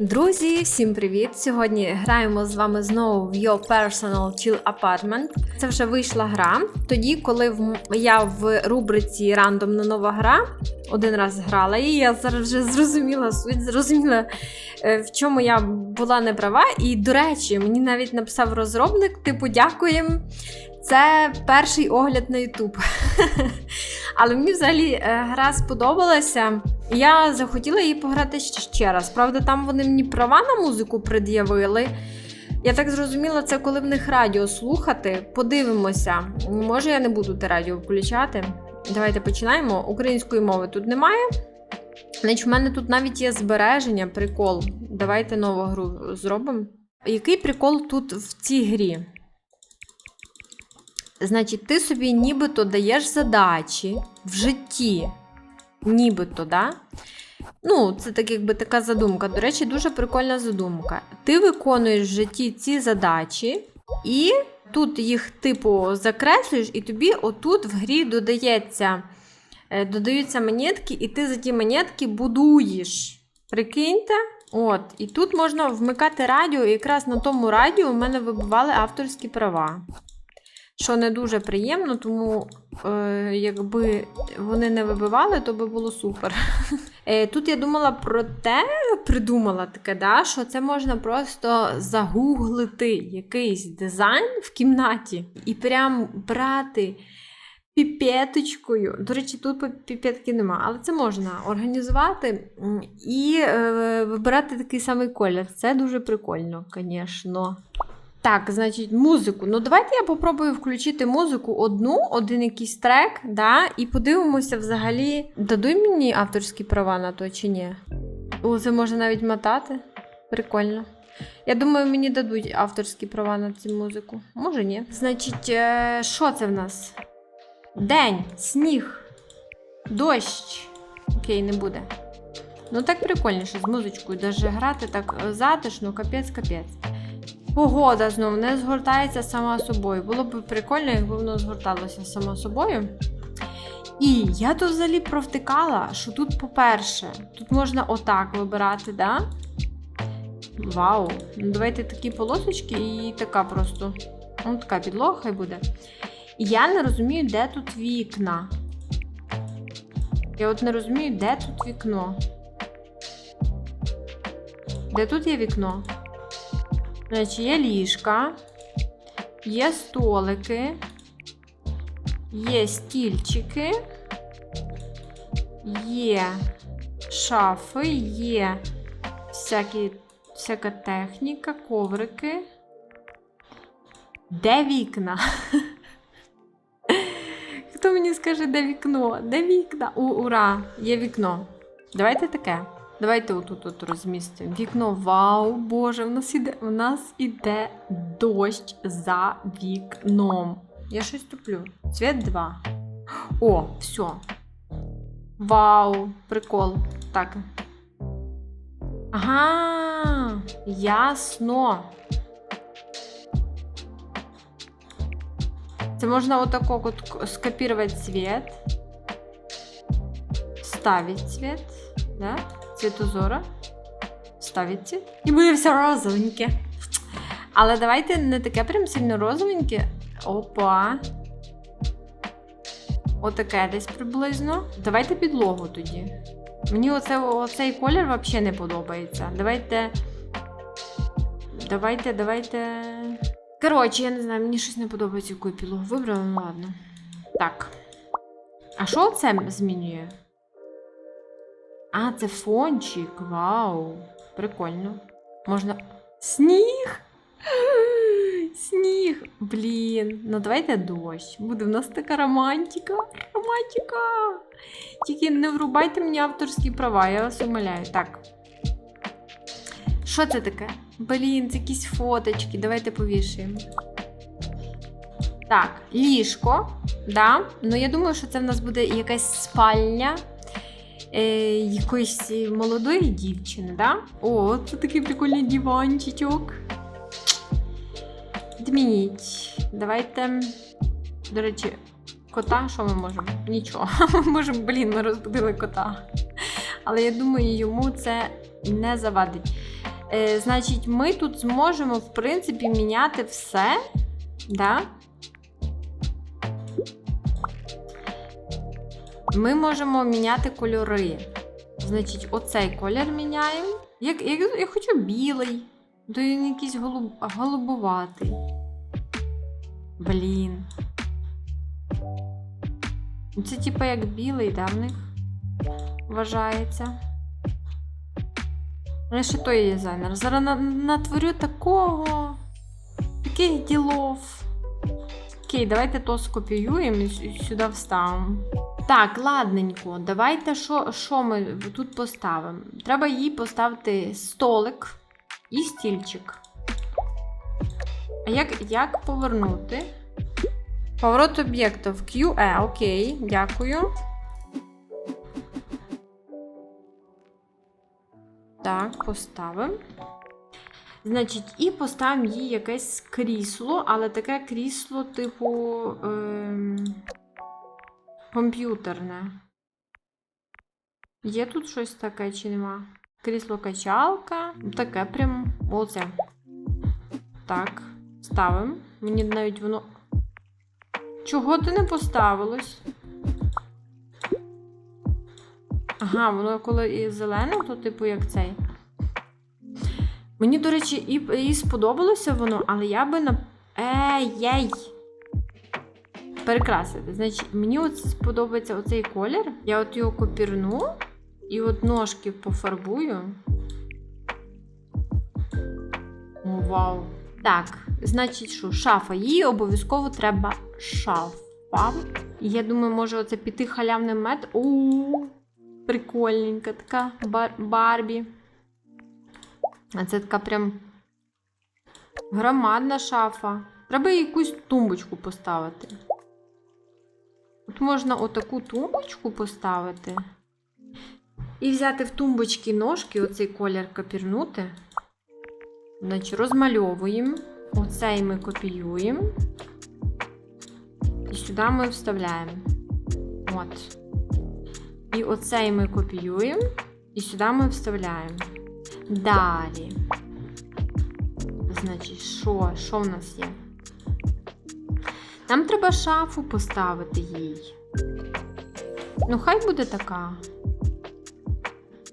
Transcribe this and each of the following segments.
Друзі, всім привіт! Сьогодні граємо з вами знову в Your Personal Chill Apartment. Це вже вийшла гра. Тоді, коли я в рубриці рандомна нова гра один раз грала, і я зараз вже зрозуміла суть, зрозуміла, е, в чому я була не права. І, до речі, мені навіть написав розробник: типу, дякуємо. Це перший огляд на YouTube. Але мені взагалі е, гра сподобалася. Я захотіла її пограти ще раз. Правда, там вони мені права на музику пред'явили. Я так зрозуміла, це коли в них радіо слухати. Подивимося. Може, я не буду те радіо включати. Давайте починаємо. Української мови тут немає. Значить, в мене тут навіть є збереження, прикол. Давайте нову гру зробимо. Який прикол тут в цій грі? Значить, ти собі нібито даєш задачі в житті. Нібито, да? Ну, це так якби така задумка. До речі, дуже прикольна задумка. Ти виконуєш в житті ці задачі, і тут їх, типу, закреслюєш, і тобі отут в грі додається, е, додаються монетки, і ти за ті монетки будуєш. Прикиньте? От, і тут можна вмикати радіо, і якраз на тому радіо у мене вибивали авторські права що не дуже приємно, тому е, якби вони не вибивали, то би було супер. Е, тут я думала про те, придумала таке, да, що це можна просто загуглити якийсь дизайн в кімнаті і прям брати. Піпеточкою. До речі, тут піпетки нема, але це можна організувати і е, вибирати такий самий колір. Це дуже прикольно, звісно. Так, значить, музику. Ну, давайте я попробую включити музику одну, один якийсь трек, да, і подивимося взагалі, дадуть мені авторські права на то чи ні. О, це можна навіть мотати. Прикольно. Я думаю, мені дадуть авторські права на цю музику. Може, ні. Значить, е, що це в нас? День, сніг, дощ. Окей, не буде. Ну так прикольніше з музичкою. Даже грати так е, затишно, капець-капець. Погода знов не згортається сама собою. Було б прикольно, якби воно згорталося сама собою. І я тут взагалі провтикала, що тут, по-перше, тут можна отак вибирати, да? Вау! Ну, давайте такі полосочки і така просто. Ну, така підлога хай буде. І я не розумію, де тут вікна. Я от не розумію, де тут вікно. Де тут є вікно? Значить, є ліжка, є столики, є стільчики, є шафи, є всякі, всяка техніка, коврики. Де вікна? Хто мені скаже, де вікно? Де вікна? У, ура! Є вікно. Давайте таке. Давайте отут от розмістимо. Вікно, вау, Боже, в нас іде, в нас іде дощ за вікном. Я щось туплю. Цвіт 2. О, все. Вау, прикол. Так. Ага, ясно. Це можна отако от скопировать цвет. Ставить цвет, да? Цвітозора. Ставить цвіт. І буде все розовеньке. Але давайте не таке прям сильно розовеньке. Опа. Отаке десь приблизно. Давайте підлогу тоді. Мені оце, оцей колір взагалі не подобається. Давайте. Давайте, давайте. Коротше, я не знаю, мені щось не подобається, яку підлогу вибрала, ну ладно. Так. А що це змінює? А, це фончик. Вау. Прикольно. Можна. Сніг! Сніг! Блін. Ну давайте дощ. Буде в нас така романтика. Романтика. Тільки не врубайте мені авторські права, я вас умоляю. Так. Що це таке? Блін, це якісь фоточки. Давайте повішаємо. Так, ліжко. Да? Ну, я думаю, що це в нас буде якась спальня е, якоїсь молодої дівчини, да? О, це такий прикольний диванчичок. Відмініть. Давайте. До речі, кота, що ми можемо? Нічого. Ми можемо, блін, ми розбудили кота. Але я думаю, йому це не завадить. Е, значить, ми тут зможемо, в принципі, міняти все. Да? Ми можемо міняти кольори. Значить, оцей колір міняємо. Як, як, я хочу білий, то він якийсь голуб, голубуватий. Блін. Це типа як білий, да, в них вважається. Я ще той дизайнер. Зараз на- натворю такого. Таких ділов. Окей, давайте то скопіюємо і сюди вставимо. Так, ладненько, давайте що, що ми тут поставимо? Треба їй поставити столик і стільчик. А як, як повернути? Поворот об'єктів QE, окей, дякую. Так, поставимо. Значить, і поставимо їй якесь крісло, але таке крісло, типу. Ем... Комп'ютерне. Є тут щось таке чи нема? Крісло-качалка. Таке прям. Оце. Так, ставимо. Мені навіть воно. Чого ти не поставилось? Ага, воно коли і зелене, то типу як цей. Мені, до речі, і, і сподобалося воно, але я би на. Ей-єй! Перекрасити. Значить, мені от сподобається оцей колір. Я от його копірну і от ножки пофарбую. О, вау. Так, значить, що шафа. Їй обов'язково треба шафа. Я думаю, може оце піти халявний мед. У прикольненька така бар- Барбі. А це така прям громадна шафа. Треба якусь тумбочку поставити. От можна отаку тумбочку поставити. І взяти в тумбочки ножки, оцей колір копірнути. Значить, розмальовуємо. Оцей ми копіюємо. І сюди ми вставляємо. От. І оцей ми копіюємо. І сюди ми вставляємо. Далі. Значить, що? Що в нас є? Нам треба шафу поставити їй. Ну, хай буде така.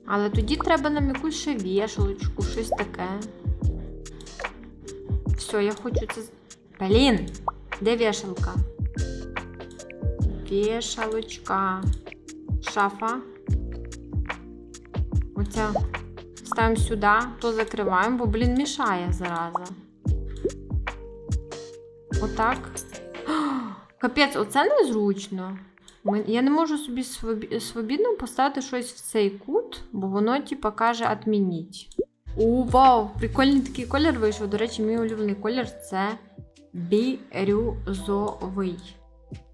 Але тоді треба нам якусь ще вішалочку, щось таке. Все, я хочу це. Блін! Де вішалка? Вішалочка. Шафа. Оця. Ставимо сюди, то закриваємо, бо, блін, мішає зараза. Отак. Капець, оце незручно. Я не можу собі свобі- свобідно поставити щось в цей кут, бо воно, типа, каже «Отмініть». О, вау! Прикольний такий колір вийшов. До речі, мій улюблений колір це бірюзовий.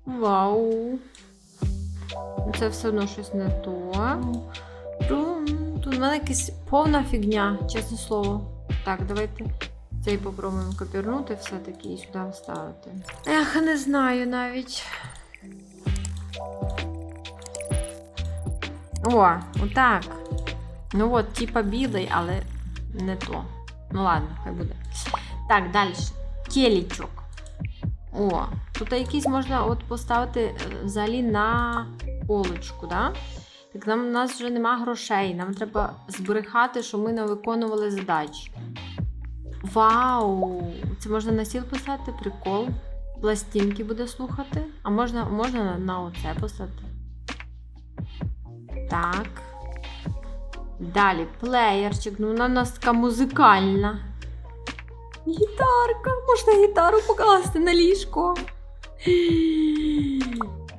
Вау! Це все одно щось не то. Тут в мене якась повна фігня, чесне слово. Так, давайте цей попробуємо копірнути все-таки і сюди вставити. Ех, не знаю навіть. О, отак. Ну от, типа білий, але не то. Ну ладно, хай буде. Так, далі. Телічок. О, тут якийсь можна от поставити е, взагалі на полочку, да? Так нам у нас вже нема грошей. Нам треба зберегати, що ми не виконували задачі. Вау! Це можна на стіл поставити, прикол. Пластинки буде слухати. А можна, можна на, оце поставити. Так. Далі, плеєрчик. Ну, вона у нас така музикальна. Гітарка. Можна гітару покласти на ліжко.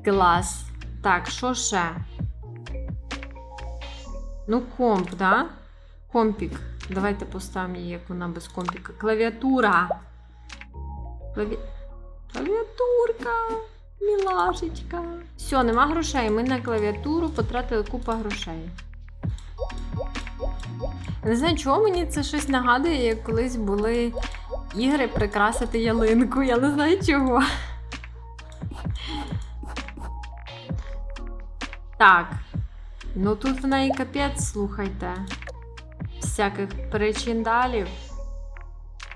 Клас. Так, що ще? Ну, комп, да? Компік. Давайте поставимо її, як вона без компіка. Клавіатура. Клаві... Клавіатурка. Мілашечка. Все, нема грошей. Ми на клавіатуру потратили купа грошей. Я Не знаю, чого мені це щось нагадує, як колись були ігри прикрасити ялинку. Я не знаю чого. Так. Ну тут в неї капець, слухайте. Всяких причиндалів.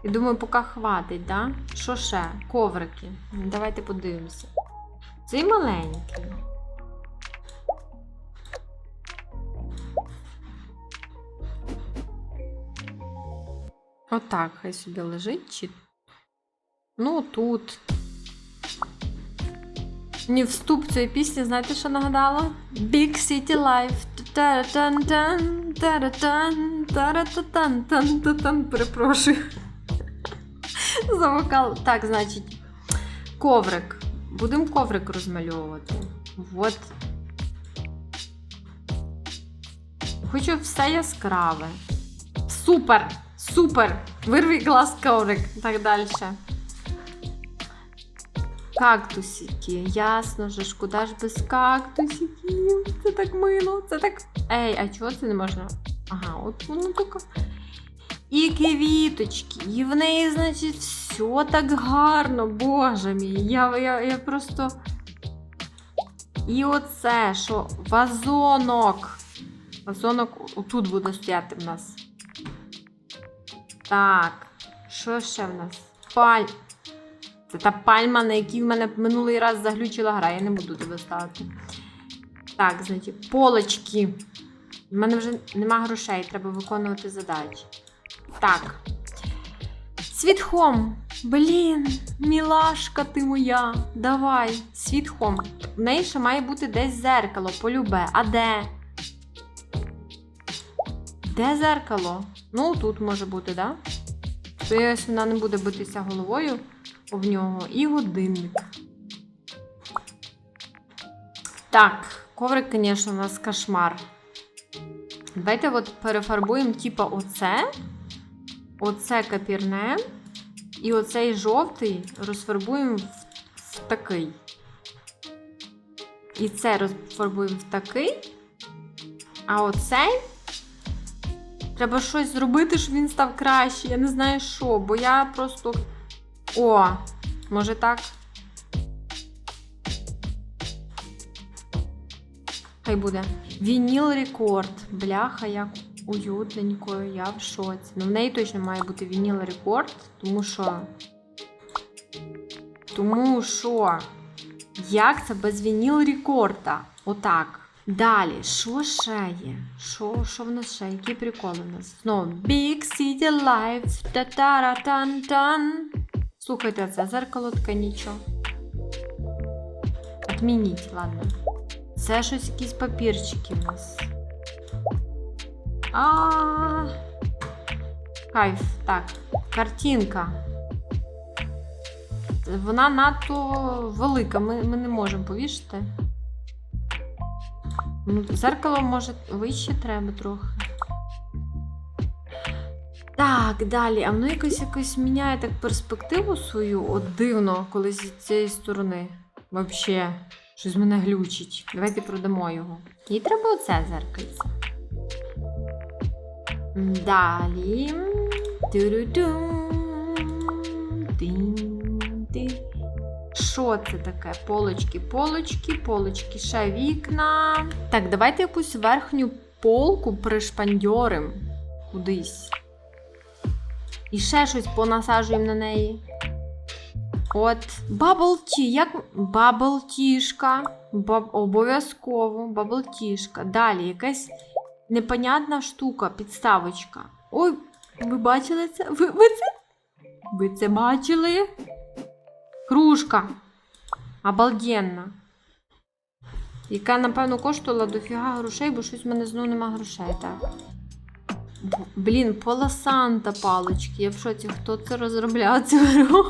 І думаю, поки хватить, да? Що ще? Коврики. Давайте подивимося. Цей маленький. Отак, хай собі лежить. Чи... Ну, тут. Мені вступ цієї пісні, знаєте, що нагадало? Big City Life. Та-та-тан-тан, та-та-тан, та-та-тан, та-та-тан. Перепрошую. За вокал. Так, значить, коврик. Будемо коврик розмальовувати. Вот. Хочу все яскраве. Супер! Супер! Вирві глаз коврик. Так далі. Кактусики. Ясно же ж, куди ж без кактусиків? Це так мило, це так. Ей, а чого це не можна? Ага, от воно таке. І квіточки. І в неї, значить, все так гарно, боже мій. Я, я, я просто. І оце, що вазонок. Вазонок отут буде стояти в нас. Так, що ще в нас? Паль. Це та пальма, на якій в мене минулий раз заглючила гра. Я не буду тебе ставити. Так, значить, полочки. У мене вже нема грошей, треба виконувати задачі. Так. Світхом. Блін, мілашка ти моя. Давай, світхом. В неї ще має бути десь зеркало, полюбе. А де? Де зеркало? Ну, тут може бути? Да? Сподіваюсь, вона не буде битися головою об нього. І годинник. Так, коврик, звісно, у нас кошмар. Давайте от перефарбуємо, типа, оце. Оце капірне. І оцей жовтий розфарбуємо в, в такий. І це розфарбуємо в такий. А оцей. Треба щось зробити, щоб він став краще. Я не знаю що, бо я просто. О, може так? Хай буде. Вініл рекорд. Бляха, як уютненько, я в шоці. Ну, в неї точно має бути вініл рекорд, тому що. Тому що. Як це без вініл рекорда? Отак. Далі, що ще є? Що, що в нас ще? Які приколи в нас? Знову Big City Life. Та-та-ра-тан-тан. Слухайте, це зеркало таке нічого. Отмініть, ладно. Це щось якісь папірчики в нас. А. Кайф. Так. Картинка. Вона надто велика. Ми, ми не можемо повішати. Ну, зеркало може вище треба трохи. Так, далі. А воно якось якось міняє так перспективу свою. От дивно, коли з цієї сторони. Вообще, щось мене глючить. Давайте продамо його. Їй треба оце зеркальце. Далі. Що це таке? Полочки, полочки, полочки, ще вікна. Так, давайте якусь верхню полку пришпандьорим кудись. І ще щось понасаджуємо на неї. От, Tea. Як Bubble Тішка. Баб... Обов'язково Bubble Тішка. Далі якась непонятна штука, підставочка. Ой, ви бачили це? Ви, ви це? Ви це бачили? Кружка. Обалденна. Яка, напевно, коштувала дофіга грошей, бо щось в мене знову нема грошей, так. Блін, полосанта палички. Я в шоці, хто це розробляв цю гру?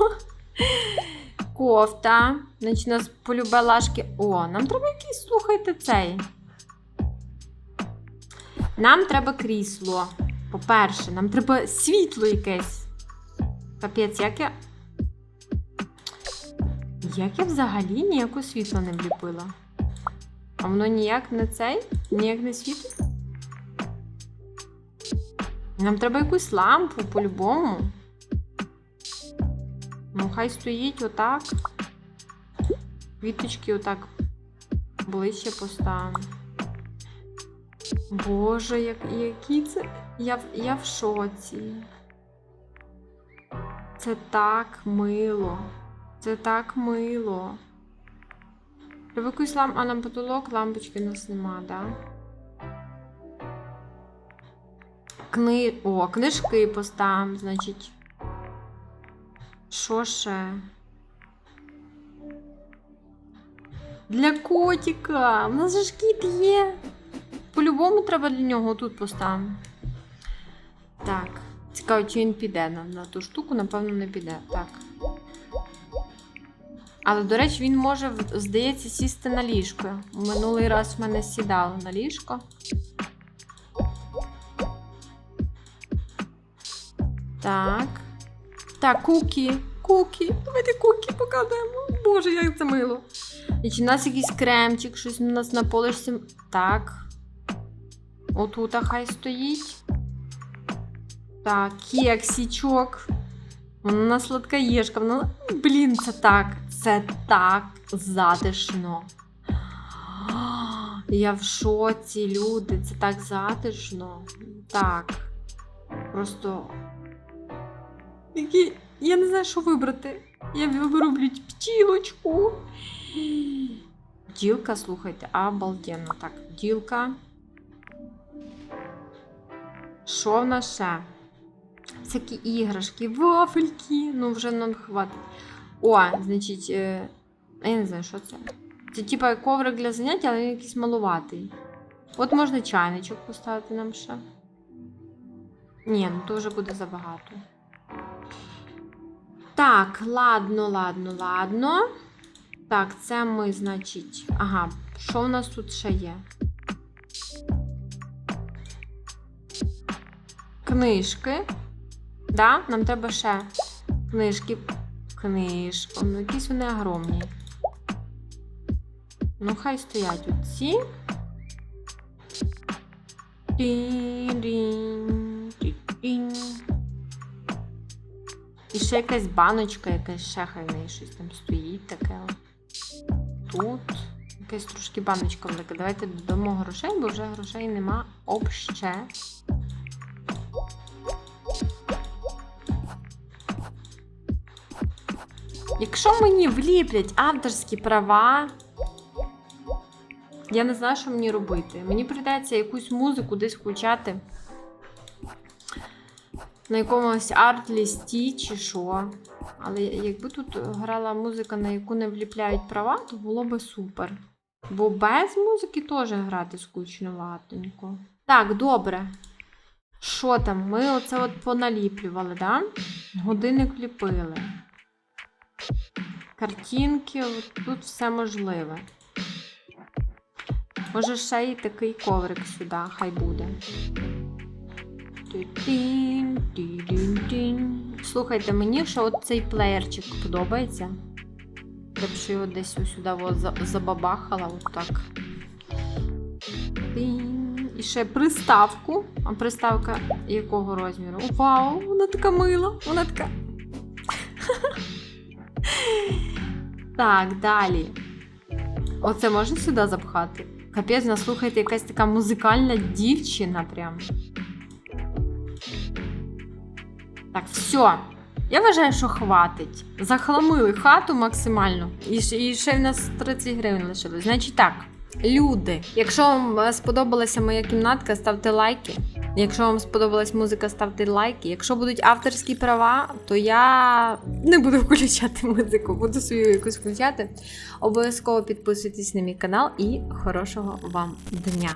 Кофта. Значить, у нас полюбе лашки. О, нам треба якийсь, слухайте, цей. Нам треба крісло. По-перше, нам треба світло якесь. Капець, як я. Як я взагалі ніякого світла не вліпила? А воно ніяк не цей? Ніяк не світить? Нам треба якусь лампу по-любому. Ну, хай стоїть отак. Квіточки отак ближче поставимо. Боже, як, які це Я, я в шоці. Це так мило. Це так мило. Треба якусь лам... А на потолок лампочки нас нема, да? Кни... О, книжки поставимо, значить. Що ще? Для котика. У нас же ж кіт є. По-любому треба для нього тут поставимо. Так. Цікаво, чи він піде на, на ту штуку, напевно, не піде. Так. Але, до речі, він може, здається, сісти на ліжко. Минулий раз в мене сідало на ліжко. Так. Так, кукі. Кукі. Давайте кукі покладемо. Боже, як це мило. Чи в нас якийсь кремчик, щось у нас на полишці. Так. Отут хай стоїть. Так, кексічок. Вона сладкоєшка. Вона... Блін, це так. Це так затишно. Я в шоці, люди. Це так затишно. Так. Просто. Які... Я не знаю, що вибрати. Я виберу, блядь, пчілочку. Ділка, слухайте, обалденно. Так, ділка. Що в нас ще? Всякі іграшки, вафельки. Ну, вже нам хватить. О, значить, е... я не знаю, що це. Це типа коврик для заняття, але він якийсь малуватий. От можна чайничок поставити нам ще. Ні, ну то вже буде забагато. Так, ладно, ладно, ладно. Так, це ми, значить. Ага, що в нас тут ще є? Книжки. Да? Нам треба ще книжки. Книжки. Ну, якісь вони огромні. Ну, хай стоять оці. Тін-дін, ще якась баночка, якась хай щось там стоїть таке. Тут. Якась трошки баночка велика. Давайте додамо грошей, бо вже грошей нема обще. Якщо мені вліплять авторські права, я не знаю, що мені робити. Мені прийдеться якусь музику десь включати. На якомусь арт-лісті чи що. Але якби тут грала музика, на яку не вліпляють права, то було би супер. Бо без музики теж грати скучноватенько. Так, добре. Що там? Ми оце от поналіплювали, да? Годинник вліпили. Картинки, от тут все можливе. Може, ще й такий коврик сюди, хай буде. Слухайте, мені ще от цей плеєрчик подобається. Я б ще його десь ось сюди забабахала, от так. І ще приставку. А приставка якого розміру? Вау, вона така мила, вона така. Так, далі. Оце можна сюди запхати? Капець, ну, слухайте, якась така музикальна дівчина прям. Так, все. Я вважаю, що хватить. Захламили хату максимально. І, і ще в нас 30 гривень лишилось. Значить так, люди, якщо вам е, сподобалася моя кімнатка, ставте лайки. Якщо вам сподобалась музика, ставте лайки. Якщо будуть авторські права, то я не буду включати музику, буду свою якусь включати. Обов'язково підписуйтесь на мій канал і хорошого вам дня!